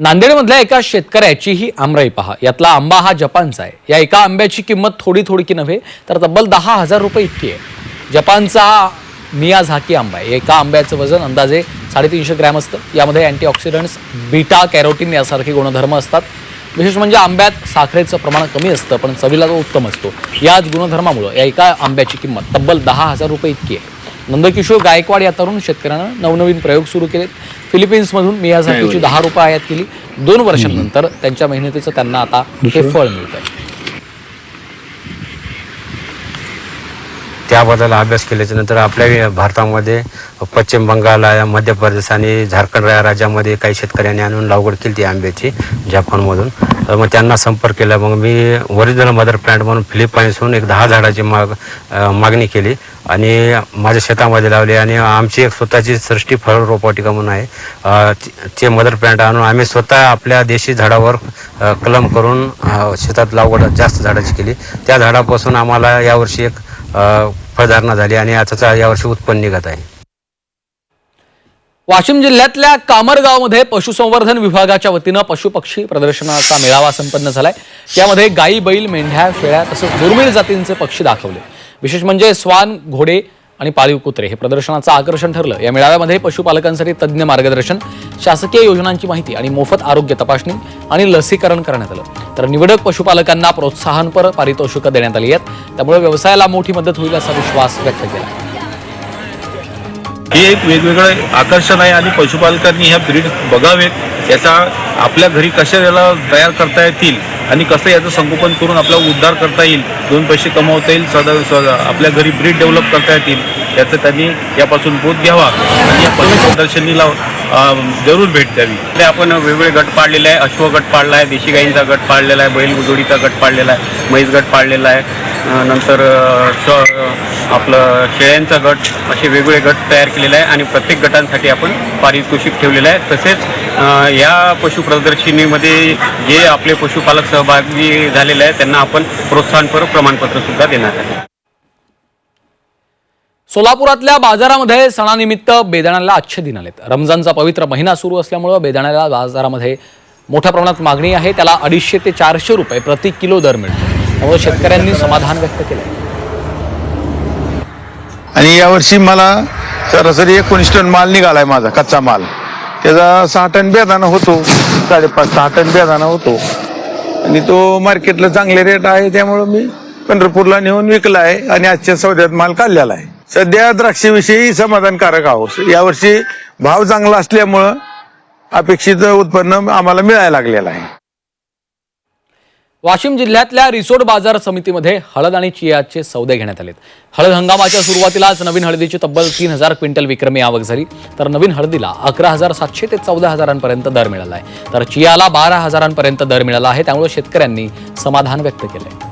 नांदेडमधल्या एका शेतकऱ्याची ही आमराई पहा. यातला आंबा हा जपानचा आहे. या एका आंब्याची किंमत थोडी थोडकी नव्हे तर तब्बल दहा हजार रुपये इतकी आहे. जपानचा हा मियाझाकी आंबा आहे. एका आंब्याचं वजन अंदाजे साडेतीनशे ग्रॅम असतं. यामध्ये अँटीऑक्सिडंट्स बीटा कॅरोटीन यासारखे गुणधर्म असतात. विशेष म्हणजे आंब्यात साखरेचं प्रमाण कमी असतं पण चवीला तो उत्तम असतो. याच गुणधर्मामुळं या एका आंब्याची किंमत तब्बल दहा हजार रुपये इतकी आहे. नंदकिशोर गायकवाड या तरुण शेतकऱ्यानं नवनवीन प्रयोग सुरू केलेत. फिलिपिन्समधून मियाझाकीची दहा रुपये आयात केली. दोन वर्षांनंतर त्यांच्या मेहनतीचं त्यांना आता हे फळ मिळतं त्याबद्दल अभ्यास केल्याच्यानंतर आपल्या भारतामध्ये पश्चिम बंगाल मध्य प्रदेश आणि झारखंड या राज्यामध्ये काही शेतकऱ्यांनी आणून लागवड केली ती आंब्याची जपानमधून. तर मग त्यांना संपर्क केला. मग मी ओरिजिनल मदर प्लांट म्हणून फिलिपाईन्सहून एक दहा झाडाची माग मागणी केली. आणि माझ्या शेतामध्ये लावली आणि आमची एक स्वतःची सृष्टी फळ रोपवाटिका म्हणून आहे. ते मदर प्लांट आणून आम्ही स्वतः आपल्या देशी झाडावर कलम करून शेतात लागवड जास्त झाडाची केली. त्या झाडापासून आम्हाला यावर्षी एक फळधारणा झाली आणि याचं यावर्षी उत्पन्न निघत आहे. वाशिम जिल्ह्यातल्या कामरगावमध्ये पशुसंवर्धन विभागाच्या वतीनं पशुपक्षी प्रदर्शनाचा मेळावा संपन्न झालाय. यामध्ये गायी बैल मेंढ्या शेळ्या तसंच दुर्मिळ जातींचे पक्षी दाखवले. विशेष म्हणजे स्वान घोडे आणि पाळीव कुत्रे हे प्रदर्शनाचं आकर्षण ठरलं. या मेळाव्यामध्ये पशुपालकांसाठी तज्ज्ञ मार्गदर्शन शासकीय योजनांची माहिती आणि मोफत आरोग्य तपासणी आणि लसीकरण करण्यात आलं. तर निवडक पशुपालकांना प्रोत्साहनपर पारितोषिकं देण्यात आली आहेत. त्यामुळे व्यवसायाला मोठी मदत होईल असा विश्वास व्यक्त केला. हे एक वेगवेगळं आकर्षण आहे आणि पशुपालकांनी ह्या ब्रीड बघावेत. याचा आपल्या घरी कशा याला तयार करता येतील आणि कसं याचं संगोपन करून आपला उद्धार करता येईल दोन पैसे कमावता येईल सदा आपल्या घरी ब्रीड डेव्हलप करता येतील याचं त्यांनी यापासून बोध घ्यावा आणि या पशु प्रदर्शनीला जरूर भेट द्यावी. आपण वेगवेगळे गट पाडलेले आहे. अश्व गट पाडला आहे देशी गाईंचा गट पाडलेला आहे बैल जोडीचा गट पाडलेला आहे म्हैस गट पाडलेला आहे. नंतर आपलं शेळ्यांचा गट असे वेगवेगळे गट तयार केलेला आहे आणि प्रत्येक गटांसाठी आपण पारितोषिक ठेवलेलं आहे. तसेच या पशु प्रदर्शनीमध्ये जे आपले पशुपालक सहभागी झालेले आहेत त्यांना आपण प्रोत्साहनपर प्रमाणपत्र सुद्धा देणार आहे. सोलापुरातल्या बाजारामध्ये सणानिमित्त बेदाण्याला अच्छे दिन आलेत. रमजानचा पवित्र महिना सुरू असल्यामुळं बेदाण्याला बाजारामध्ये मोठ्या प्रमाणात मागणी आहे. त्याला अडीचशे ते चारशे रुपये प्रति किलो दर मिळतो. त्यामुळे शेतकऱ्यांनी समाधान व्यक्त केलंय. आणि यावर्षी मला सरासरी एकोणीस टन माल निघालाय माझा कच्चा माल. त्याचा सहा टन बेदाना होतो. साडेपाच सहा टन बेदाना होतो. आणि तो मार्केटला चांगले रेट आहे त्यामुळं मी पंढरपूरला नेऊन विकला आहे आणि आजच्या सौद्यात माल काढलेला आहे. सध्या द्राक्षेविषयी समाधानकारक आहोत. यावर्षी भाव चांगला असल्यामुळं अपेक्षित उत्पन्न आम्हाला मिळायला लागलेलं आहे. वाशिम जिल्ह्यातल्या रिसोड बाजार समितीमध्ये हळद आणि चियाचे सौदे घेण्यात आलेत. हळद हंगामाच्या सुरुवातीलाच नवीन हळदीची तब्बल तीन हजार क्विंटल विक्रमी आवक झाली. तर नवीन हळदीला अकरा हजार सातशे ते चौदा हजारांपर्यंत दर मिळाला आहे. तर चियाला बारा हजारांपर्यंत दर मिळाला आहे. त्यामुळे शेतकऱ्यांनी समाधान व्यक्त केलं आहे